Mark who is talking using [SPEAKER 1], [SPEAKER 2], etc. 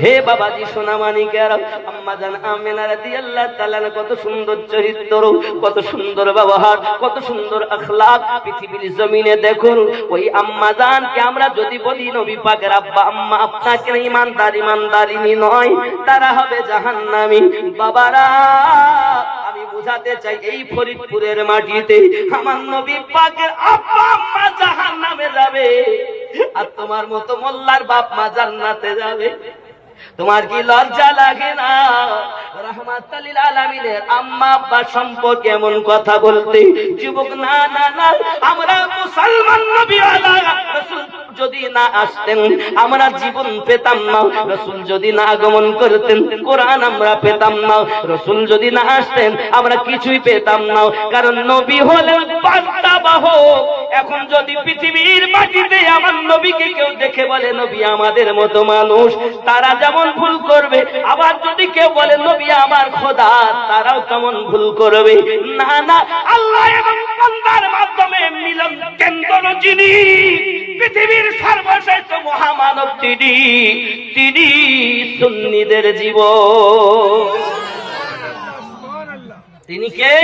[SPEAKER 1] হে বাবাজি সোনা মানিকের আম্মা জান আমেনা কত সুন্দর চরিত্র, কত সুন্দর ব্যবহার, কত সুন্দর পৃথিবীর জমিনে দেখুন, ওই আম্মা আমরা যদি বলি, নবী পাকের আব্বা, আম্মা আপনাকে নয়, তারা হবে জাহান্নামী। বাবারা, আমি বুঝাতে চাই, এই ফরিদপুরের মাটিতে আমার নবী পাকের আব্বা, আম্মা জাহান্নামে যাবে, আর তোমার মতো মোল্লার বাপ মা জান্নাতে যাবে। তোমার কি লজ্জা লাগে না? রহমাতালিল আলামিনের আম্মা আব্বা সম্পর্কে এমন কথা বলতে, যুবক, না না না, আমরা মুসলমান রাসূল যদি না আসতেন, আমরা জীবন পেতাম না। রসুল যদি না আগমন করতেন, কোরআন আমরা পেতাম না। রসুল যদি না আসতেন, আমরা কিছুই পেতাম না। কারণ নবী হলেন বার্তাবাহ এখন যদি পৃথিবীর মাটিতে আমার নবীকে কেউ দেখে বলে, নবী আমাদের মতো মানুষ তারা যেমন ভুল করবে। আবার যদি কেউ বলে, নবী আমার খোদা তারাও তেমন ভুল করবে। না না, আল্লাহ এবং বান্দার মাধ্যমে মিলন কেন্দ্র যিনি, পৃথিবীর সর্বশ্রেষ্ঠ মহামানব তিনি তিনি সুন্নিদের জীবন। তিনি কে?